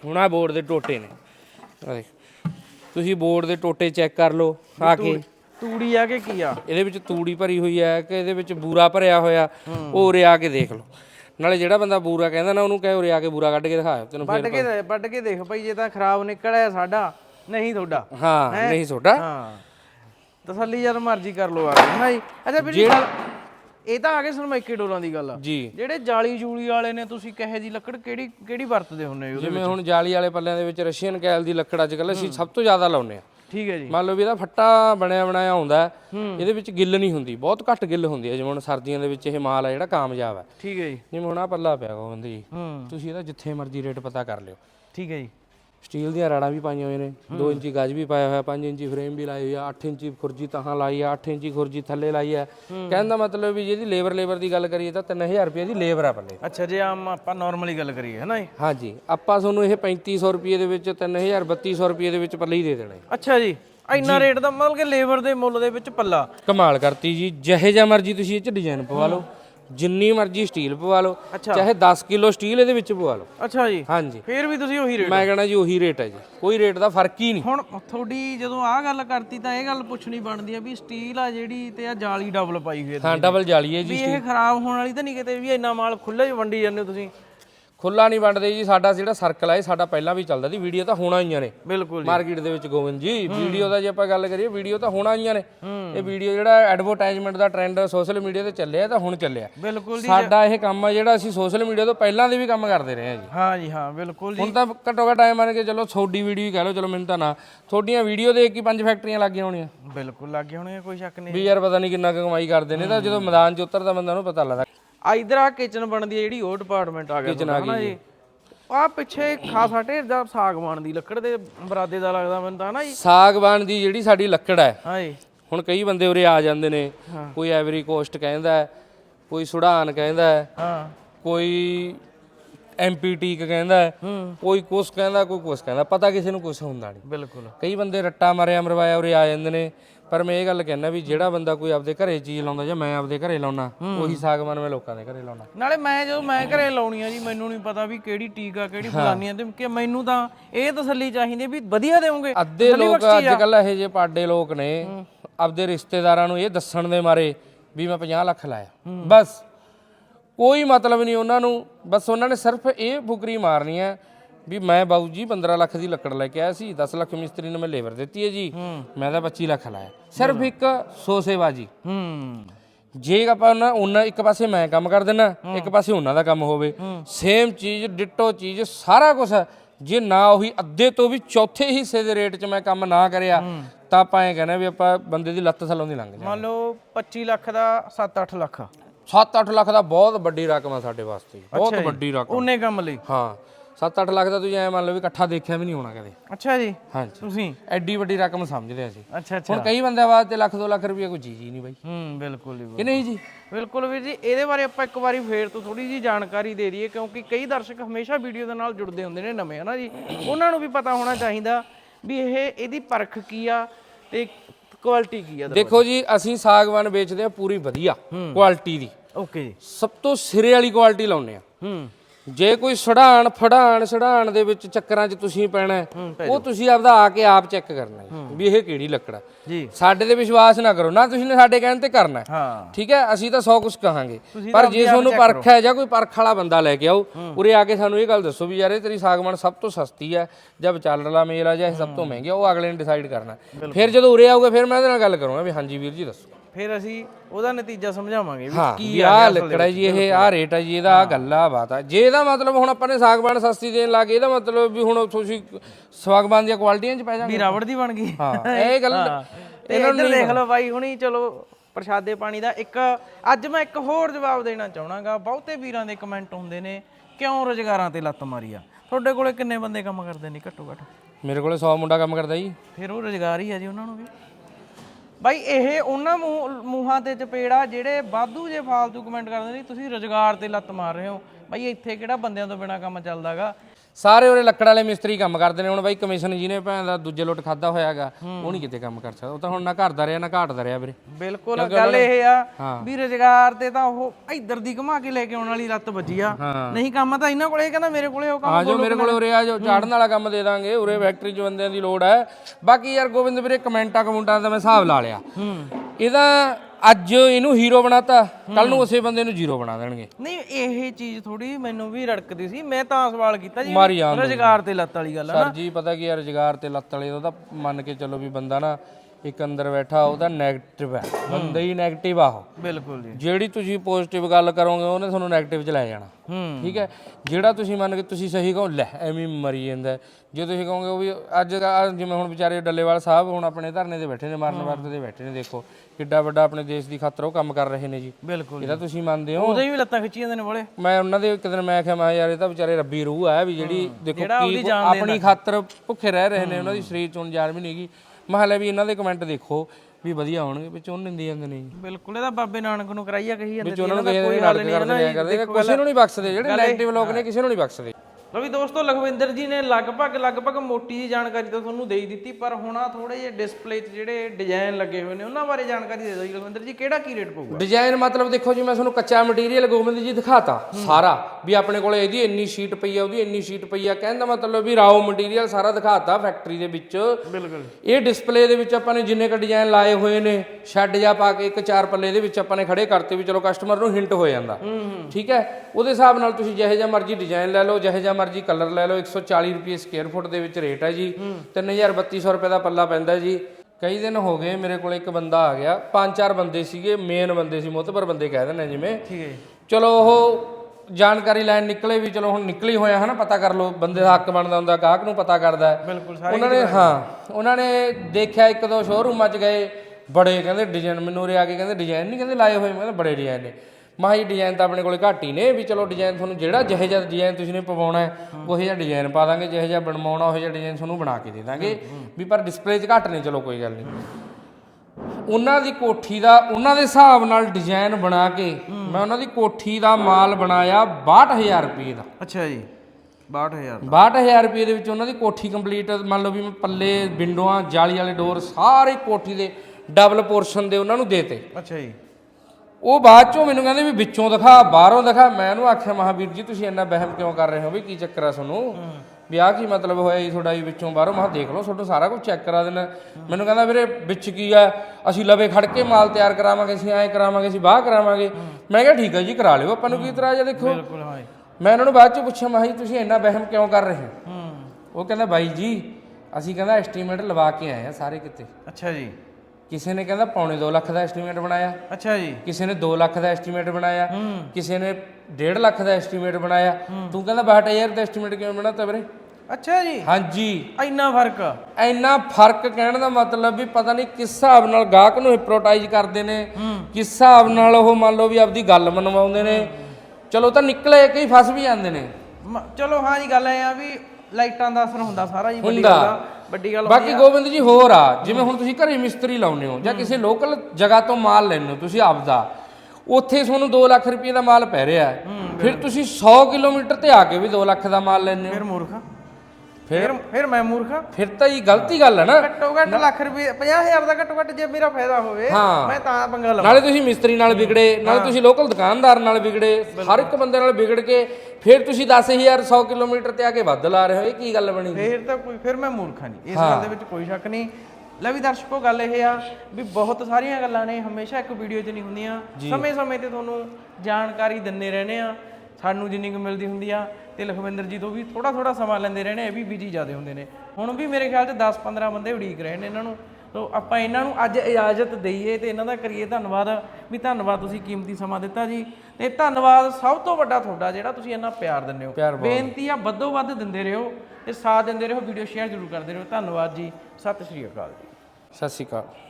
ਹੁਣ ਆ ਬੋਰਡ ਦੇ ਟੋਟੇ ਨੇ। ਆ ਦੇਖ। ਤੁਸੀਂ ਬੋਰਡ ਦੇ ਟੋਟੇ ਚੈੱਕ ਕਰ ਲਓ ਆ ਕੇ। ਤੂੜੀ ਆ ਕੇ ਕੀ ਆ? ਇਹਦੇ ਵਿੱਚ ਤੂੜੀ ਭਰੀ ਹੋਈ ਹੈ ਕਿ ਇਹਦੇ ਵਿੱਚ ਬੂਰਾ ਭਰਿਆ ਹੋਇਆ? ਉਹ ਉਰੇ ਆ ਕੇ ਦੇਖ ਲਓ। ਨਾਲੇ ਜਿਹੜਾ ਬੰਦਾ ਬੂਰਾ ਕਹਿੰਦਾ ਨਾ ਉਹਨੂੰ ਕਹੇ ਉਰੇ ਆ ਕੇ ਬੂਰਾ ਕੱਢ ਕੇ ਦਿਖਾ ਤੈਨੂੰ ਵੱਢ ਕੇ ਦੇ- ਵੱਢ ਕੇ ਦੇਖ। ਭਾਈ ਜੇ ਤਾਂ ਖਰਾਬ ਨਿਕਲਿਆ ਸਾਡਾ ਨਹੀਂ ਤੁਹਾਡਾ। ਹਾਂ ਨਹੀਂ ਛੋਟਾ ਹਾਂ। ਤਸੱਲੀ ਜਦ ਮਰਜ਼ੀ ਕਰ ਲੋ ਆ ਕੇ। ਹਨਾ ਜੀ ਅੱਛਾ ਵੀਰ ਜੀ ਇਹ ਤਾਂ ਆ ਗਏ ਸਰਮਾਈਕੇ ਡੋਰਾਂ ਦੀ ਗੱਲ। ਜੀ। ਜਿਹੜੇ ਜਾਲੀ ਜੂਲੀ ਵਾਲੇ ਨੇ ਤੁਸੀਂ ਕਹੇ ਦੀ ਲੱਕੜ ਕਿਹੜੀ ਕਿਹੜੀ ਵਰਤਦੇ ਹੁੰਨੇ ਹੋ ਜਿਵੇਂ ਹੁਣ ਜਾਲੀ ਵਾਲੇ ਪੱਲਿਆਂ ਦੇ ਵਿੱਚ ਰਸ਼ੀਅਨ ਕੈਲ ਦੀ ਲੱਕੜ ਅੱਜ ਕੱਲ੍ਹ ਅਸੀਂ ਸਭ ਤੋਂ ਜ਼ਿਆਦਾ ਲਾਉਂਦੇ ਆ ਠੀਕ ਹੈ ਜੀ। ਮੰਨ ਲਓ ਵੀ ਇਹਦਾ ਫੱਟਾ ਬਣਿਆ ਬਣਾਇਆ ਹੁੰਦਾ ਹੈ, ਇਹਦੇ ਵਿੱਚ ਗਿੱਲ ਨਹੀਂ ਹੁੰਦੀ ਬਹੁਤ ਘੱਟ ਗਿੱਲ ਹੁੰਦੀ ਹੈ। ਜਿਵੇਂ ਹੁਣ ਸਰਦੀਆਂ ਦੇ ਵਿੱਚ ਇਹ ਮਾਲ ਹੈ ਜਿਹੜਾ ਕਾਮਯਾਬ ਹੈ। ਠੀਕ ਹੈ ਜੀ। ਜਿਵੇਂ ਹੁਣ ਆ ਪੱਲਾ ਪਿਆ ਗੋਬਿੰਦ ਜੀ ਹੂੰ। ਤੁਸੀਂ ਇਹਦਾ ਜਿੱਥੇ ਮਰਜ਼ੀ ਰੇਟ ਪਤਾ ਕਰ ਲਿਓ। ਠੀਕ ਹੈ ਜੀ। ਸਟੀਲ ਦੀਆਂ ਰਾੜਾਂ ਵੀ ਪਾਈਆਂ ਹੋਈਆਂ ਨੇ 2 ਇੰਚੀ ਗਜ ਵੀ ਪਾਇਆ ਹੋਇਆ 5 ਇੰਚੀ ਫਰੇਮ ਵੀ ਲਾਈ ਹੋਈ ਆ 8 ਇੰਚੀ ਖੁਰਜੀ ਤਹਾਂ ਲਾਈ ਆ 8 ਇੰਚੀ ਖੁਰਜੀ ਥੱਲੇ ਲਾਈ ਆ। ਕਹਿਣ ਦਾ ਮਤਲਬ ਵੀ ਜਿਹਦੀ ਲੇਬਰ ਲੇਬਰ ਦੀ ਗੱਲ ਕਰੀਏ ਤਾਂ 3000 ਰੁਪਏ ਦੀ ਲੇਬਰ ਆ ਪੱਲੇ ਅੱਛਾ ਜੇ ਆਮ ਆਪਾਂ ਨਾਰਮਲੀ ਗੱਲ ਕਰੀਏ ਹਨਾ ਜੀ? ਹਾਂਜੀ ਆਪਾਂ ਤੁਹਾਨੂੰ ਇਹ 3500 ਰੁਪਏ ਦੇ ਵਿੱਚ 3000 3200 ਰੁਪਏ ਦੇ ਵਿੱਚ ਪੱਲੇ ਹੀ ਦੇ ਦੇਣਾ। ਹੈ। ਅੱਛਾ ਜੀ ਇੰਨਾ ਰੇਟ ਦਾ ਮਤਲਬ ਕਿ ਲੇਬਰ ਦੇ ਮੁੱਲ ਦੇ ਵਿੱਚ ਪੱਲਾ। ਕਮਾਲ ਕਰਤੀ ਜੀ ਜਿਹੇ ਜਿਹਾ ਮਰਜ਼ੀ ਤੁਸੀਂ ਇਹ ਚ ਡਿਜ਼ਾਈਨ ਪਵਾ ਲਓ। ਜਿੰਨੀ ਮਰਜ਼ੀ ਸਟੀਲ ਪਵਾ ਲਓ ਚਾਹੇ 10 ਕਿਲੋ ਸਟੀਲ ਇਹਦੇ ਵਿੱਚ ਪਵਾ ਲਓ। ਅੱਛਾ ਜੀ। ਹਾਂਜੀ। ਫੇਰ ਵੀ ਤੁਸੀਂ ਉਹੀ ਰੇਟ ਮੈਂ ਕਹਣਾ ਜੀ ਉਹੀ ਰੇਟ ਹੈ ਜੀ। ਕੋਈ ਰੇਟ ਦਾ ਫ਼ਰਕ ਹੀ ਨਹੀਂ। ਹੁਣ ਤੁਹਾਡੀ ਜਦੋਂ ਆਹ ਗੱਲ ਕਰਤੀ ਤਾਂ ਇਹ ਗੱਲ ਪੁੱਛਣੀ ਬਣਦੀ ਆ ਵੀ ਸਟੀਲ ਆ ਜਿਹੜੀ ਤੇ ਆ ਜਾਲੀ ਡਬਲ ਪਾਈ ਹੋਈ ਹੈ ਹਾਂ ਡਬਲ ਜਾਲੀ ਹੈ ਜੀ ਵੀ ਇਹ ਖਰਾਬ ਹੋਣ ਵਾਲੀ ਤਾਂ ਨਹੀਂ ਕਿਤੇ ਵੀ ਇੰਨਾ ਮਾਲ ਖੁੱਲੇ ਵੰਡੀ ਜਾਂਦੇ ਹੋ ਤੁਸੀਂ। ਖੁੱਲਾ ਨਹੀਂ ਵੰਡਦੇ ਜੀ ਸਾਡਾ ਜਿਹੜਾ ਸਰਕਲ ਹੈ ਸਾਡਾ ਪਹਿਲਾਂ ਵੀ ਚੱਲਦਾ ਸੀ ਵੀਡੀਓ ਤਾਂ ਹੋਣਾ ਹੀਆਂ ਨੇ। ਬਿਲਕੁਲ ਜੀ। ਮਾਰਕੀਟ ਦੇ ਵਿੱਚ ਗੋਬਿੰਦ ਜੀ ਵੀਡੀਓ ਦਾ ਜੇ ਆਪਾਂ ਗੱਲ ਕਰੀਏ ਵੀਡੀਓ ਤਾਂ ਹੋਣਾ ਹੀਆਂ ਨੇ। ਇਹ ਵੀਡੀਓ ਜਿਹੜਾ ਐਡਵਰਟਾਈਜ਼ਮੈਂਟ ਦਾ ਟ੍ਰੈਂਡ ਸੋਸ਼ਲ ਮੀਡੀਆ ਤੇ ਚੱਲਿਆ ਤਾਂ ਹੁਣ ਚੱਲਿਆ। ਬਿਲਕੁਲ ਜੀ। ਸਾਡਾ ਇਹ ਕੰਮ ਆ ਜਿਹੜਾ ਅਸੀਂ ਸੋਸ਼ਲ ਮੀਡੀਆ ਤੋਂ ਪਹਿਲਾਂ ਦੇ ਵੀ ਕੰਮ ਕਰਦੇ ਰਹੇ ਹਾਂ ਜੀ। ਹਾਂ ਜੀ ਹਾਂ ਬਿਲਕੁਲ ਜੀ। ਹੁਣ ਤਾਂ ਘੱਟੋ ਘੱਟ ਟਾਈਮ ਮੰਨ ਕੇ ਚਲੋ ਤੁਹਾਡੀ ਵੀਡੀਓ ਹੀ ਕਹਿ ਲਓ ਚਲੋ ਮੈਨੂੰ ਤਾਂ ਨਾ। ਤੁਹਾਡੀਆਂ ਵੀਡੀਓ ਦੇਖ ਕੇ ਪੰਜ ਫੈਕਟਰੀਆਂ ਲੱਗੀਆਂ ਹੋਣੀਆਂ। ਬਿਲਕੁਲ ਲੱਗੇ ਹੋਣੇ ਆ, ਕੋਈ ਸ਼ੱਕ ਨਹੀਂ। ਵੀ ਯਾਰ ਪਤਾ ਨਹੀਂ ਕਿੰਨਾ ਕਮਾਈ ਕਰਦੇ ਨੇ ਤਾਂ ਜਦੋਂ ਮੈਦਾਨ 'ਚ ਉਤਰਦਾ ਬੰਦਾ ਨੂੰ ਪਤਾ ਲੱਗਦਾ। ਆ ਇਧਰ ਆ ਕਿਚਨ ਬਣਦੀ ਹੈ ਜਿਹੜੀ ਉਹ ਡਿਪਾਰਟਮੈਂਟ ਆ ਗਿਆ ਕਿਚਨ ਆ ਜੀ? ਆ ਪਿੱਛੇ ਖਾਸਾ ਢੇਰ ਦਾ ਸਾਗਵਾਨ ਦੀ ਲੱਕੜ ਦੇ ਬਰਾਦੇ ਦਾ ਲੱਗਦਾ ਮੈਨੂੰ ਤਾਂ ਨਾ ਜੀ? ਸਾਗਵਾਨ ਦੀ ਜਿਹੜੀ ਸਾਡੀ ਲੱਕੜ ਹੈ ਹਾਂ ਜੀ। ਹੁਣ ਕਈ ਬੰਦੇ ਉਰੇ ਆ ਜਾਂਦੇ ਨੇ ਕੋਈ ਐਵਰੀ ਕੋਸਟ ਕਹਿੰਦਾ ਕੋਈ ਸੁੜਾਨ ਕਹਿੰਦਾ ਹੈ, ਕੋਈ ਐਮਪੀ ਟੀਕ ਕਹਿੰਦਾ ਕੋਈ ਕੁਛ ਕਹਿੰਦਾ ਕੋਈ ਕੁਛ ਕਹਿੰਦਾ ਪਤਾ ਕਿਸੇ ਨੂੰ ਕੁਛ ਹੁੰਦਾ ਨਹੀਂ। ਬਿਲਕੁਲ। ਕਈ ਬੰਦੇ ਰੱਟਾ ਮਾਰਿਆ ਮਰਵਾਇਆ ਉਰੇ ਆ ਜਾਂਦੇ ਨੇ ਪਰ ਮੈਂ ਇਹ ਗੱਲ ਕਹਿਣਾ ਵੀ ਜਿਹੜਾ ਬੰਦਾ ਕੋਈ ਆਪਦੇ ਘਰੇ ਚੀਜ਼ ਲਾਉਂਦਾ ਜਾਂ ਮੈਂ ਆਪਦੇ ਘਰੇ ਲਾਉਣਾ ਉਹੀ ਸਾਗਵਾਨ ਮੈਂ ਲੋਕਾਂ ਦੇ ਘਰੇ ਲਾਉਣਾ। ਨਾਲੇ ਮੈਂ ਜਦੋਂ ਮੈਂ ਘਰੇ ਲਾਉਣੀ ਆ ਜੀ ਮੈਨੂੰ ਨਹੀਂ ਪਤਾ ਵੀ ਕਿਹੜੀ ਟੀਕ ਆ ਕਿਹੜੀ ਫਲਾਨੀ ਆ ਤੇ ਕਿ ਮੈਨੂੰ ਤਾਂ ਇਹ ਤਸੱਲੀ ਚਾਹੀਦੀ ਆ ਵੀ ਵਧੀਆ ਦੇਵੋਗੇ। ਅੱਧੇ ਲੋਕ ਅੱਜ ਕੱਲ ਇਹੋ ਜਿਹੇ ਪਾਡੇ ਲੋਕ ਨੇ ਆਪਦੇ ਰਿਸ਼ਤੇਦਾਰਾਂ ਨੂੰ ਇਹ ਦੱਸਣ ਦੇ ਮਾਰੇ ਵੀ ਮੈਂ 50 ਲੱਖ ਲਾਇਆ। ਬਸ ਕੋਈ ਮਤਲਬ ਨਹੀਂ ਉਹਨਾਂ ਨੂੰ ਬਸ ਉਹਨਾਂ ਨੇ ਸਿਰਫ ਇਹ ਫੁਕਰੀ ਮਾਰਨੀ ਹੈ ਵੀ ਮੈਂ ਬਾਊ ਜੀ 15 ਲੱਖ ਦੀ ਲੱਕੜ ਲੈ ਕੇ ਆਇਆ ਸੀ 10 ਲੱਖ ਮਿਸਤਰੀ ਨੂੰ ਮੈਂ ਲੇਬਰ ਦਿੱਤੀ ਹੈ ਜੀ। ਮੈਂ ਤਾਂ 25 ਲੱਖ ਲਾਇਆ। ਸਿਰਫ ਇੱਕ ਸੋਸੇਬਾਜੀ ਹੂੰ। ਜੇ ਆਪਾਂ ਉਹਨਾਂ ਉਹਨਾਂ ਇੱਕ ਪਾਸੇ ਮੈਂ ਕੰਮ ਕਰ ਦੇਣਾ ਇੱਕ ਪਾਸੇ ਉਹਨਾਂ ਦਾ ਕੰਮ ਹੋਵੇ। ਸੇਮ ਚੀਜ਼ ਡਿਟੋ ਚੀਜ਼ ਸਾਰਾ ਕੁਝ ਜੇ ਨਾ ਉਹੀ ਅੱਧੇ ਤੋਂ ਵੀ ਚੌਥੇ ਹਿੱਸੇ ਦੇ ਰੇਟ 'ਚ ਮੈਂ ਕੰਮ ਨਾ ਕਰਿਆ ਤਾਂ ਆਪਾਂ ਐ ਕਹਿੰਦੇ ਵੀ ਆਪਾਂ ਬੰਦੇ ਦੀ ਲੱਤ ਥੱਲੋਂ ਦੀ ਲੰਘ ਜਾ ਮੰਨ ਲਓ 25 ਲੱਖ ਦਾ 7-8 ਲੱਖ। 7-8 ਲੱਖ ਦਾ ਬਹੁਤ ਵੱਡੀ ਰਕਮ ਆ ਸਾਡੇ ਵਾਸਤੇ। ਬਹੁਤ ਵੱਡੀ ਰਕਮ। ਉਹਨੇ ਕੰਮ ਲਈ। ਹਾਂ। 7-8 ਲੱਖ ਦਾ ਤੁਸੀਂ ਐ ਮੰਨ ਲਓ ਵੀ ਇਕੱਠਾ ਦੇਖਿਆ ਵੀ ਨਹੀਂ ਹੋਣਾ ਕਦੇ। ਅੱਛਾ ਜੀ। ਹਾਂਜੀ। ਤੁਸੀਂ? ਐਡੀ ਵੱਡੀ ਰਕਮ ਸਮਝਦੇ ਆ ਅਸੀਂ। ਅੱਛਾ ਅੱਛਾ। ਹੁਣ ਕਈ ਬੰਦਿਆਂ ਵਾਸਤੇ ਲੱਖ 2 ਲੱਖ ਰੁਪਏ ਕੋਈ ਚੀਜ਼ ਹੀ ਨਹੀਂ ਬਾਈ। ਹੂੰ ਬਿਲਕੁਲ ਜੀ ਕਿ ਨਹੀਂ ਜੀ? ਬਿਲਕੁਲ। ਵੀਰ ਜੀ ਇਹਦੇ ਬਾਰੇ ਆਪਾਂ ਇੱਕ ਵਾਰੀ ਫੇਰ ਤੋਂ ਥੋੜੀ ਜੀ ਜਾਣਕਾਰੀ ਦੇ ਦਈਏ ਕਿਉਂਕਿ ਕਈ ਦਰਸ਼ਕ ਹਮੇਸ਼ਾ ਵੀਡੀਓ ਦੇ ਨਾਲ ਜੁੜਦੇ ਹੁੰਦੇ ਨੇ ਨਵੇਂ ਹਨਾ ਜੀ? ਉਹਨਾਂ ਨੂੰ ਵੀ ਪਤਾ ਹੋਣਾ ਚਾਹੀਦਾ ਵੀ ਇਹ ਇਹਦੀ ਪਰਖ ਕੀ ਆ ਤੇ ਕੁਆਲਿਟੀ ਕੀ ਆ ਦੇਖੋ ਜੀ ਅਸੀਂ ਸਾਗਵਾਨ ਵੇਚਦੇ ਆ ਪੂਰੀ ਵਧੀਆ ਕੁਆਲਿਟੀ ਦੀ। ਓਕੇ ਜੀ। ਸਭ ਤੋਂ ਸਿਰੇ ਵਾਲੀ ਕੁਆਲਿਟੀ ਲਾਉਨੇ ਆ। ਹੂੰ। ਜੇ ਕੋਈ ਸੜਾਣ ਫੜਾਣ ਸੜਾਣ ਦੇ ਵਿੱਚ ਚੱਕਰਾਂ 'ਚ ਤੁਸੀਂ ਪੈਣਾ ਹੈ, ਉਹ ਤੁਸੀਂ ਆਪਦਾ ਆ ਕੇ ਆਪ ਚੈੱਕ ਕਰਨਾ ਹੈ ਵੀ ਇਹ ਕਿਹੜੀ ਲੱਕੜ ਜੀ। ਸਾਡੇ ਤੇ ਵਿਸ਼ਵਾਸ ਨਾ ਕਰੋ ਨਾ ਤੁਸੀਂ ਨੇ ਸਾਡੇ ਕਹਿਣ ਤੇ ਕਰਨਾ ਹੈ। ਹਾਂ। ਠੀਕ ਹੈ ਅਸੀਂ ਤਾਂ ਸੌ ਕੁਝ ਕਹਾਂਗੇ। ਪਰ ਜੇ ਤੁਹਾਨੂੰ ਪਰਖ ਹੈ ਜਾਂ ਕੋਈ ਪਰਖ ਵਾਲਾ ਬੰਦਾ ਲੈ ਕੇ ਆਓ ਉਰੇ ਆ ਕੇ ਸਾਨੂੰ ਇਹ ਗੱਲ ਦੱਸੋ ਵੀ ਯਾਰ ਇਹ ਤੇਰੀ ਸਾਗਵਾਨ ਸਭ ਤੋਂ ਸਸਤੀ ਹੈ ਜਾਂ ਵਿਚਾਲੜਾ ਮੇਲ ਆ ਜਾਂ ਇਹ ਸਭ ਤੋਂ ਮਹਿੰਗੀ ਆ ਉਹ ਅਗਲੇ ਨੇ ਡਿਸਾਈਡ ਕਰਨਾ। ਫਿਰ ਜਦੋਂ ਉਰੇ ਆਊਗਾ ਫਿਰ ਮੈਂ ਉਹਦੇ ਨਾਲ ਗੱਲ ਕਰੂੰਗਾ ਵੀ ਹਾਂਜੀ ਵੀਰ ਜੀ ਦੱਸੋ। ਫਿਰ ਅਸੀਂ ਉਹਦਾ ਨਤੀਜਾ ਸਮਝਾਵਾਂਗੇ ਵੀ ਕੀ ਆ ਲੱਕੜ ਜੀ ਇਹ ਆਹ ਰੇਟ ਹੈ ਜੀ ਇਹਦਾ ਆਹ ਗੱਲ ਆ ਬਾਤ। ਆ ਜੇ ਇਹਦਾ ਮਤਲਬ ਹੁਣ ਆਪਾਂ ਨੇ ਸਾਗਵਾਨ ਸਸਤੀ ਦੇਣ ਲੱਗੇ ਇਹਦਾ ਮਤਲਬ ਵੀ ਹੁਣ ਤੁਸੀਂ ਸਾਗਵਾਨ ਦੀਆਂ ਕੁਆਲਿਟੀਆਂ 'ਚ ਪੈ ਜਾਗੇ ਵੀ ਰਾਵੜ ਦੀ ਬਣ ਗਈ। ਹਾਂ ਇਹ ਗੱਲ ਤੇ ਇੱਧਰ ਦੇਖ ਲਓ ਬਾਈ ਹੁਣੀ ਚਲੋ ਪ੍ਰਸ਼ਾਦੇ ਪਾਣੀ ਦਾ ਇੱਕ ਅੱਜ ਮੈਂ ਇੱਕ ਹੋਰ ਜਵਾਬ ਦੇਣਾ ਚਾਹਣਾਗਾ। ਬਹੁਤੇ ਵੀਰਾਂ ਦੇ ਕਮੈਂਟ ਹੁੰਦੇ ਨੇ ਕਿਉਂ ਰੋਜ਼ਗਾਰਾਂ ਤੇ ਲੱਤ ਮਾਰੀ ਆ? ਤੁਹਾਡੇ ਕੋਲੇ ਕਿੰਨੇ ਬੰਦੇ ਕੰਮ ਕਰਦੇ ਨੇ? ਘੱਟੋ ਘੱਟ। ਮੇਰੇ ਕੋਲੇ 100 ਮੁੰਡਾ ਕੰਮ ਕਰਦਾ ਜੀ। ਫਿਰ ਉਹ ਰੋਜ਼ਗਾਰ ਹੀ ਆ ਜੀ ਉਹਨਾਂ ਨੂੰ ਵੀ। ਬਾਈ, ਇਹ ਉਹਨਾਂ ਮੂੰਹ, ਮੂੰਹਾਂ ਤੇ ਚਪੇੜਾ ਜਿਹੜੇ ਬਾਧੂ ਜੇ ਫਾਲਤੂ ਕਮੈਂਟ ਕਰਦੇ ਨੇ ਤੁਸੀਂ ਰੋਜ਼ਗਾਰ ਤੇ ਲੱਤ ਮਾਰ ਰਹੇ ਹੋ। ਬਾਈ, ਇੱਥੇ ਕਿਹੜਾ ਬੰਦਿਆਂ ਤੋਂ ਬਿਨਾ ਕੰਮ ਚੱਲਦਾਗਾ ਸਾਰੇ ਉਹਰੇ ਲੱਕੜ ਵਾਲੇ ਮਿਸਤਰੀ ਕੰਮ ਕਰਦੇ ਨੇ। ਹੁਣ ਬਾਈ ਕਮਿਸ਼ਨ ਜਿਹਨੇ ਭੈਣ ਦਾ ਦੂਜੇ ਲੁੱਟ ਖਾਦਾ ਹੋਇਆਗਾ ਉਹ ਨਹੀਂ ਕਿਤੇ ਕੰਮ ਕਰ ਸਕਦਾ। ਉਹ ਤਾਂ ਹੁਣ ਨਾ ਘਰ ਦਾ ਰਿਹਾ ਨਾ ਘਾਟ ਦਾ ਰਿਹਾ ਵੀਰੇ। ਬਿਲਕੁਲ ਗੱਲ ਇਹ ਆ ਵੀ ਰੋਜ਼ਗਾਰ ਤੇ ਤਾਂ ਉਹ ਇੱਧਰ ਦੀ ਘੁਮਾ ਕੇ ਲੈ ਕੇ ਆਉਣ ਵਾਲੀ ਲੱਤ ਵੱਜੀ ਆ। ਨਹੀਂ ਕੰਮ ਤਾਂ ਇਹਨਾਂ ਕੋਲੇ ਇਹ ਕਹਿੰਦਾ ਮੇਰੇ ਕੋਲੇ ਉਹ ਕੰਮ ਆ ਜੋ ਮੇਰੇ ਕੋਲ ਉਰੇ ਆ ਜੋ ਚਾੜਨ ਵਾਲਾ ਕੰਮ ਦੇ ਦਾਂਗੇ ਉਰੇ ਫੈਕਟਰੀ 'ਚ ਬੰਦਿਆਂ ਦੀ ਲੋੜ ਹੈ। ਬਾਕੀ ਯਾਰ ਗੋਬਿੰਦ ਵੀਰੇ ਕਮੈਂਟਾਂ ਕਮੁੰਟਾਂ ਦਾ ਮੈਂ ਹਿਸਾਬ ਲਾ ਲਿਆ। ਇਹਦਾ ਅੱਜ ਇਹਨੂੰ ਹੀਰੋ ਬਣਾਤਾ ਕੱਲ ਨੂੰ ਉਸੇ ਬੰਦੇ ਨੂੰ ਜ਼ੀਰੋ ਬਣਾ ਦੇਣਗੇ ਨਹੀਂ ਇਹ ਚੀਜ਼ ਥੋੜੀ ਮੈਨੂੰ ਵੀ ਰੜਕਦੀ ਸੀ ਮੈਂ ਤਾਂ ਸਵਾਲ ਕੀਤਾ ਜੀ ਮਾਰੀ ਜਾਣ ਦਿਓ। ਰੋਜ਼ਗਾਰ ਤੇ ਲੱਤ ਵਾਲੀ ਗੱਲ ਆ ਸਰ ਜੀ ਪਤਾ ਕੀ ਹੈ ਰੁਜ਼ਗਾਰ ਤੇ ਲੱਤ ਵਾਲੇ ਦਾ ਉਹਦਾ ਮੰਨ ਕੇ ਚੱਲੋ ਵੀ ਬੰਦਾ ਨਾ ਇੱਕ ਅੰਦਰ ਬੈਠਾ ਉਹਦਾ ਨੈਗੇਟਿਵ ਹੈ। ਬੰਦਾ ਹੀ 네ਗੇਟਿਵ ਆ ਬਿਲਕੁਲ ਜੀ। ਜਿਹੜੀ ਤੁਸੀਂ ਪੋਜ਼ਿਟਿਵ ਗੱਲ ਕਰੋਗੇ ਉਹਨੇ ਤੁਹਾਨੂੰ 네ਗੇਟਿਵ ਚ ਲੈ ਜਾਣਾ। ਠੀਕ ਹੈ? ਜਿਹੜਾ ਤੁਸੀਂ ਮੰਨ ਕੇ ਤੁਸੀਂ ਸਹੀ ਕਹੋ ਲੈ ਐਵੇਂ ਮਰੀ ਜਾਂਦਾ ਜੇ ਤੁਸੀਂ ਕਹੋਗੇ ਉਹ ਵੀ ਅੱਜ ਜਿਵੇਂ ਹੁਣ ਵਿਚਾਰੇ ਡੱਲੇਵਾਲ ਸਾਹਿਬ ਹੁਣ ਆਪਣੇ ਧਰਨੇ ਤੇ ਬੈਠੇ ਨੇ ਮਾਰਨ ਵਰਤ ਦੇ ਬੈਠੇ ਨੇ ਦੇਖੋ। ਕਿੱਡਾ ਵੱਡਾ ਆਪਣੇ ਦੇਸ਼ ਦੀ ਖਾਤਰ ਉਹ ਕੰਮ ਕਰ ਰਹੇ ਨੇ ਜੀ। ਬਿਲਕੁਲ ਇਹਦਾ ਤੁਸੀਂ ਮੰਨਦੇ ਹੋ। ਉਹਦੇ ਵੀ ਲੱਤਾਂ ਖਿੱਚੀਆਂ ਨੇ ਬੋਲੇ। ਮੈਂ ਉਹਨਾਂ ਦੇ ਇੱਕ ਦਿਨ ਮੈਂ ਕਿਹਾ ਮੈਂ ਯਾਰ ਇਹ ਤਾਂ ਵਿਚਾਰੇ ਰੱਬੀ ਰੂਹ ਆ ਵੀ ਜਿਹੜੀ ਦੇਖੋ ਆਪਣੀ ਖਾਤਰ ਭੁੱਖੇ ਰਹਿ ਰਹੇ ਨੇ ਉਹਨਾਂ ਦੀ ਸਰੀਰ ਚੋਂ ਜਾਨ ਵੀ ਨਹੀਂਗੀ ਮਹਲੇ ਵੀ ਇਹਨਾਂ ਦੇ ਕਮੈਂਟ ਦੇਖੋ ਵੀ ਵਧੀਆ ਹੋਣਗੇ ਵਿੱਚ ਉਹਨਾਂ ਨਿੰਦੀ ਜਾਂਦੇ ਨੇ। ਜੀ ਬਿਲਕੁਲ ਇਹਦਾ ਬਾਬੇ ਨਾਨਕ ਨੂੰ ਕਰਾਈਆ ਕਹੀ ਜਾਂਦੇ ਵਿੱਚ ਉਹਨਾਂ ਨੂੰ ਕੋਈ ਹੱਲ ਨਹੀਂ ਕਰਦੇ ਕਰਦੇ ਕਿਸੇ ਨੂੰ ਨਹੀਂ ਬਖਸ਼ਦੇ ਜਿਹੜੇ ਨੈਗੇਟਿਵ ਲੋਕ ਨੇ ਕਿਸੇ ਨੂੰ ਨਹੀਂ ਬਖਸ਼ਦੇ। ਲੋ ਵੀ ਦੋਸਤੋ ਲਖਵਿੰਦਰ ਜੀ ਨੇ ਲਗਭਗ ਲਗਭਗ ਮੋਟੀ ਜੀ ਜਾਣਕਾਰੀ ਤਾਂ ਤੁਹਾਨੂੰ ਦੇ ਹੀ ਦਿੱਤੀ ਪਰ ਹੁਣ ਆ ਥੋੜੇ ਜਿਹੇ ਡਿਸਪਲੇ 'ਚ ਜਿਹੜੇ ਡਿਜ਼ਾਈਨ ਲੱਗੇ ਹੋਏ ਨੇ ਉਹਨਾਂ ਬਾਰੇ ਜਾਣਕਾਰੀ ਦੇ ਦਿਓ ਜੀ। ਲਖਵਿੰਦਰ ਜੀ ਕਿਹੜਾ ਕੀ ਰੇਟ ਪਊਗਾ? ਡਿਜ਼ਾਈਨ ਮਤਲਬ ਦੇਖੋ ਜੀ ਮੈਂ ਤੁਹਾਨੂੰ ਕੱਚਾ ਮਟੀਰੀਅਲ ਗੋਬਿੰਦ ਜੀ ਦਿਖਾਤਾ ਸਾਰਾ ਵੀ ਆਪਣੇ ਕੋਲੇ ਇਹਦੀ ਇੰਨੀ ਸ਼ੀਟ ਪਈ ਆ ਉਹਦੀ ਇੰਨੀ ਸ਼ੀਟ ਪਈ ਆ ਕਹਿਣ ਦਾ ਮਤਲਬ ਵੀ ਰਾਓ ਮਟੀਰੀਅਲ ਸਾਰਾ ਦਿਖਾਤਾ ਫੈਕਟਰੀ ਦੇ ਵਿੱਚ। ਬਿਲਕੁਲ। ਇਹ ਡਿਸਪਲੇ ਦੇ ਵਿੱਚ ਆਪਾਂ ਨੇ ਜਿੰਨੇ ਕ ਡਿਜ਼ਾਈਨ ਲਾਏ ਹੋਏ ਨੇ ਸ਼ੈੱਡ ਜਾਂ ਪਾ ਕੇ ਇੱਕ ਚਾਰ ਪੱਲੇ ਦੇ ਵਿੱਚ ਆਪਾਂ ਨੇ ਖੜੇ ਕਰਤੇ ਵੀ ਚਲੋ ਕਸਟਮਰ ਨੂੰ ਹਿੰਟ ਹੋ ਜਾਂਦਾ। ਠੀਕ ਹੈ? ਉਹਦੇ ਹਿਸਾਬ ਨਾਲ ਤੁਸੀਂ ਜਿਹੇ ਜਿਹਾ ਮਰਜ਼ੀ ਡਿਜ਼ਾਈਨ ਲੈ ਲਓ ਜਿਹੇ ਜਿਹਾ ਮਰਜ਼ੀ ਕਲਰ ਲੈ ਲਓ 140 ਰੁਪਏ ਸਕੁਅਰ ਫੁੱਟ ਦੇ ਵਿੱਚ ਰੇਟ ਹੈ ਜੀ। 3200 ਰੁਪਏ ਦਾ ਪੱਲਾ ਪੈਂਦਾ ਜੀ। ਕਈ ਦਿਨ ਹੋ ਗਏ ਮੇਰੇ ਕੋਲ ਇੱਕ ਬੰਦਾ ਆ ਗਿਆ ਪੰਜ ਚਾਰ ਬੰਦੇ ਸੀਗੇ ਮੇਨ ਬੰਦੇ ਸੀ ਮੁੱਤਬਰ ਬੰਦੇ ਕਹਿ ਦਿੰਦੇ ਜਿਵੇਂ। ਠੀਕ ਹੈ ਚਲੋ ਉਹ ਜਾਣਕਾਰੀ ਲੈਣ ਨਿਕਲੇ ਵੀ ਚਲੋ ਹੁਣ ਨਿਕਲੀ ਹੋਇਆ ਹਨਾ ਪਤਾ ਕਰ ਲਓ ਬੰਦੇ ਦਾ ਹੱਕ ਬਣਦਾ ਹੁੰਦਾ ਗਾਹਕ ਨੂੰ ਪਤਾ ਕਰਦਾ। ਹੈ ਬਿਲਕੁਲ ਉਹਨਾਂ ਨੇ ਹਾਂ ਉਹਨਾਂ ਨੇ ਦੇਖਿਆ ਇੱਕ ਦੋ ਸ਼ੋਰੂਮਾਂ 'ਚ ਗਏ ਬੜੇ ਕਹਿੰਦੇ ਡਿਜ਼ਾਈਨ ਮੈਨੂੰ ਉਰੇ ਆ ਕੇ ਕਹਿੰਦੇ ਡਿਜ਼ਾਈਨ ਨਹੀਂ ਕਹਿੰਦੇ ਲਾਏ ਹੋਏ ਮੈਂ ਕਹਿੰਦਾ ਬੜੇ ਡਿਜ਼ਾਈਨ ਨੇ। ਮਾਹ ਜੀ ਡਿਜ਼ਾਈਨ ਤਾਂ ਆਪਣੇ ਕੋਲੇ ਘੱਟ ਹੀ ਨੇ ਵੀ ਚਲੋ ਡਿਜ਼ਾਈਨ ਤੁਹਾਨੂੰ ਜਿਹੜਾ ਜਿਹੇ ਜਿਹਾ ਡਿਜ਼ਾਈਨ ਤੁਸੀਂ ਨੇ ਪਵਾਉਣਾ ਹੈ ਉਹੋ ਜਿਹਾ ਡਿਜ਼ਾਈਨ ਪਾ ਦਾਂਗੇ ਜਿਹੇ ਜਿਹਾ ਬਣਵਾਉਣਾ ਉਹੋ ਜਿਹਾ ਡਿਜ਼ਾਈਨ ਤੁਹਾਨੂੰ ਬਣਾ ਕੇ ਦੇ ਦਾਂਗੇ। ਵੀ ਪਰ ਡਿਸਪਲੇ 'ਚ ਘੱਟ ਨਹੀਂ ਚਲੋ ਕੋਈ ਗੱਲ ਨਹੀਂ ਉਹਨਾਂ ਦੀ ਕੋਠੀ ਦਾ ਉਹਨਾਂ ਦੇ ਹਿਸਾਬ ਨਾਲ ਡਿਜ਼ਾਈਨ ਬਣਾ ਕੇ ਮੈਂ ਉਹਨਾਂ ਦੀ ਕੋਠੀ ਦਾ ਮਾਲ ਬਣਾਇਆ 62000 ਰੁਪਏ ਦਾ। ਅੱਛਾ ਜੀ 62000 62000 ਰੁਪਏ ਦੇ ਵਿੱਚ ਉਹਨਾਂ ਦੀ ਕੋਠੀ ਕੰਪਲੀਟ ਮੰਨ ਲਓ ਵੀ ਮੈਂ ਪੱਲੇ ਵਿੰਡੋਆਂ ਜਾਲੀ ਵਾਲੇ ਡੋਰ ਸਾਰੇ ਕੋਠੀ ਦੇ ਡਬਲ ਪੋਰਸ਼ਨ ਦੇ ਉਹਨਾਂ ਨੂੰ ਦੇਤੇ। ਅੱਛਾ ਜੀ। ਉਹ ਬਾਅਦ ਚੋਂ ਮੈਨੂੰ ਕਹਿੰਦੇ ਵੀ ਵਿੱਚੋਂ ਦਿਖਾ ਬਾਹਰੋਂ ਦਿਖਾ। ਮੈਂ ਉਹਨੂੰ ਆਖਿਆ ਮਹਾਵੀਰ ਜੀ ਤੁਸੀਂ ਇੰਨਾ ਵਹਿਮ ਕਿਉਂ ਕਰ ਰਹੇ ਹੋ? ਵੀ ਕੀ ਚੱਕਰ ਆ ਤੁਹਾਨੂੰ? ਵੀ ਆਹ ਕੀ ਮਤਲਬ ਹੋਇਆ ਜੀ ਤੁਹਾਡਾ ਜੀ ਵਿੱਚੋਂ ਬਾਹਰੋਂ? ਮੈਂ ਦੇਖ ਲਓ ਤੁਹਾਨੂੰ ਸਾਰਾ ਕੁਝ ਚੈੱਕ ਕਰਾ ਦੇਣਾ। ਮੈਨੂੰ ਕਹਿੰਦਾ ਵੀਰੇ ਵਿੱਚ ਕੀ ਆ? ਅਸੀਂ ਲਵੇ ਖੜ ਕੇ ਮਾਲ ਤਿਆਰ ਕਰਾਵਾਂਗੇ ਅਸੀਂ ਐਂ ਕਰਾਵਾਂਗੇ ਅਸੀਂ ਬਾਹ ਕਰਾਵਾਂਗੇ। ਮੈਂ ਕਿਹਾ ਠੀਕ ਹੈ ਜੀ ਕਰਾ ਲਿਓ। ਆਪਾਂ ਨੂੰ ਕੀ ਇਤਰਾਜ਼ ਆ ਦੇਖੋ। ਬਿਲਕੁਲ ਹਾਂ ਮੈਂ ਉਹਨਾਂ ਨੂੰ ਬਾਅਦ ਚ ਪੁੱਛਿਆ ਮੈਂ ਜੀ ਤੁਸੀਂ ਇੰਨਾ ਵਹਿਮ ਕਿਉਂ ਕਰ ਰਹੇ ਹੋ? ਹੂੰ। ਉਹ ਕਹਿੰਦਾ ਬਾਈ ਜੀ ਅਸੀਂ ਕਹਿੰਦਾ ਐਸਟੀਮੇਟ ਲਵਾ ਕੇ ਆਏ ਆ ਸਾਰੇ ਕਿਤੇ। ਅੱਛਾ ਜੀ। ਕਿਸੇ ਨੇ ਕਹਿੰਦਾ ਪੌਣੇ 2 ਲੱਖ ਦਾ ਐਸਟੀਮੇਟ ਬਣਾਇਆ। ਅੱਛਾ ਜੀ। ਕਿਸੇ ਨੇ 2 ਲੱਖ ਦਾ ਐਸਟੀਮੇਟ ਬਣਾਇਆ। ਕਿਸੇ ਨੇ 1.5 ਲੱਖ ਦਾ ਐਸਟੀਮੇਟ ਬਣਾਇਆ। ਤੂੰ ਕਹਿੰਦਾ 62000 ਦਾ ਐਸਟੀਮੇਟ ਕਿਵੇਂ ਬਣਾਤਾ ਵੀਰੇ? ਅੱਛਾ ਜੀ। ਹਾਂਜੀ। ਇੰਨਾ ਫ਼ਰਕ? ਇੰਨਾ ਫ਼ਰਕ ਕਹਿਣ ਦਾ ਮਤਲਬ ਵੀ ਪਤਾ ਨਹੀਂ ਕਿਸ ਹਿਸਾਬ ਨਾਲ ਗਾਹਕ ਨੂੰ ਹਿਪਨੋਟਾਈਜ਼ ਕਰਦੇ ਨੇ। ਕਿਸ ਹਿਸਾਬ ਨਾਲ ਉਹ ਮੰਨ ਲਓ ਵੀ ਆਪਦੀ ਗੱਲ ਮਨਵਾਉਂਦੇ ਨੇ। ਚਲੋ ਤਾਂ ਨਿਕਲੇ ਕਈ ਫਸ ਵੀ ਜਾਂਦੇ ਨੇ। ਚਲੋ ਹਾਂ ਜੀ ਗੱਲ ਐ ਆ ਵੀ ਲਾਈਟਾਂ ਦਾ ਅਸਰ ਹੁੰਦਾ ਸਾਰਾ ਜੀ ਵੱਡੀ। ਗੱਲ ਆ। ਵੱਡੀ ਗੱਲ ਬਾਕੀ ਗੋਬਿੰਦ ਜੀ ਹੋਰ ਆ ਜਿਵੇਂ ਹੁਣ ਤੁਸੀਂ ਘਰੇ ਮਿਸਤਰੀ ਲਾਉਨੇ ਹੋ ਜਾਂ ਕਿਸੇ ਲੋਕਲ ਜਗ੍ਹਾ ਤੋਂ ਮਾਲ ਲੈਣੇ ਹੋ ਤੁਸੀਂ ਆਪਦਾ ਉੱਥੇ ਤੁਹਾਨੂੰ 2 ਲੱਖ ਰੁਪਏ ਦਾ ਮਾਲ ਪੈ ਰਿਹਾ। ਫਿਰ ਤੁਸੀਂ 100 ਕਿਲੋਮੀਟਰ ਤੇ ਆ ਕੇ ਵੀ 2 ਲੱਖ ਦਾ ਮਾਲ ਲੈਣੇ ਹੋ। ਫਿਰ ਮੂਰਖਾ। ਫਿਰ ਫਿਰ ਮੈਂ ਮੂਰਖਾ? ਫਿਰ ਤਾਂ ਇਹ ਗਲਤੀ ਗੱਲ ਹੈ ਨਾ। ਘੱਟੋ ਘੱਟ ਲੱਖ ਰੁਪਏ 50000 ਦਾ ਘੱਟੋ ਘੱਟ ਜੇ ਮੇਰਾ ਫਾਇਦਾ ਹੋਵੇ। ਮੈਂ ਤਾਂ ਪੰਗਾ ਲਵਾਂ। ਨਾਲੇ ਤੁਸੀਂ ਮਿਸਤਰੀ ਨਾਲ ਵਿਗੜੇ ਨਾਲੇ ਤੁਸੀਂ ਲੋਕਲ ਦੁਕਾਨਦਾਰ ਨਾਲ ਵਿਗੜੇ ਹਰ ਇੱਕ ਬੰਦੇ ਨਾਲ ਵਿਗੜ ਕੇ ਫਿਰ ਤੁਸੀਂ 10000 100 ਕਿਲੋਮੀਟਰ ਤੇ ਆ ਕੇ ਵੱਧ ਲਾ ਰਹੇ ਹੋ ਇਹ ਕੀ ਗੱਲ ਬਣੀ? ਫੇਰ ਤਾਂ ਕੋਈ ਫਿਰ ਮੈਂ ਮੂਰਖਾ ਨਹੀਂ ਇਸ ਗੱਲ ਦੇ ਵਿੱਚ ਕੋਈ ਸ਼ੱਕ ਨਹੀਂ। ਲੈ ਵੀ ਦਰਸ਼ਕੋ ਗੱਲ ਇਹ ਆ ਵੀ ਬਹੁਤ ਸਾਰੀਆਂ ਗੱਲਾਂ ਨੇ ਹਮੇਸ਼ਾ ਇੱਕ ਵੀਡੀਓ 'ਚ ਨਹੀਂ ਹੁੰਦੀਆਂ। ਸਮੇਂ-ਸਮੇਂ ਤੇ ਤੁਹਾਨੂੰ ਜਾਣਕਾਰੀ ਦਿੰਦੇ ਰਹਿੰਦੇ ਆ। ਸਾਨੂੰ ਜਿੰਨੀ ਕੁ ਮਿਲਦੀ ਹੁੰਦੀ ਆ। ਤੇ ਲਖਵਿੰਦਰ ਜੀ ਤੋਂ ਵੀ ਥੋੜਾ ਥੋੜਾ ਸਮਾਂ ਲੈਂਦੇ ਰਹਿਣੇ ਇਹ ਵੀ ਬਿਜ਼ੀ ਜ਼ਿਆਦੇ ਹੁੰਦੇ ਨੇ। ਹੁਣ ਵੀ ਮੇਰੇ ਖਿਆਲ 'ਚ 10-15 ਬੰਦੇ ਉਡੀਕ ਰਹੇ ਨੇ ਇਹਨਾਂ ਨੂੰ। ਤੋ ਆਪਾਂ ਇਹਨਾਂ ਨੂੰ ਅੱਜ ਇਜਾਜ਼ਤ ਦਈਏ ਤੇ ਇਹਨਾਂ ਦਾ ਕਰੀਏ ਧੰਨਵਾਦ। ਵੀ ਧੰਨਵਾਦ ਤੁਸੀਂ ਕੀਮਤੀ ਸਮਾਂ ਦਿੱਤਾ ਜੀ। ਤੇ ਧੰਨਵਾਦ ਸਭ ਤੋਂ ਵੱਡਾ ਤੁਹਾਡਾ ਜਿਹੜਾ ਤੁਸੀਂ ਇੰਨਾ ਪਿਆਰ ਦਿੰਦੇ ਹੋ। ਬੇਨਤੀ ਆ ਵੱਧੋ ਵੱਧ ਦਿੰਦੇ ਰਹੋ ਤੇ ਸਾਥ ਦਿੰਦੇ ਰਹੋ ਵੀਡੀਓ ਸ਼ੇਅਰ ਜ਼ਰੂਰ ਕਰਦੇ ਰਹੋ। ਧੰਨਵਾਦ ਜੀ। ਸਤਿ ਸ਼੍ਰੀ ਅਕਾਲ ਜੀ। ਸਤਿ ਸ਼੍ਰੀ ਅਕਾਲ।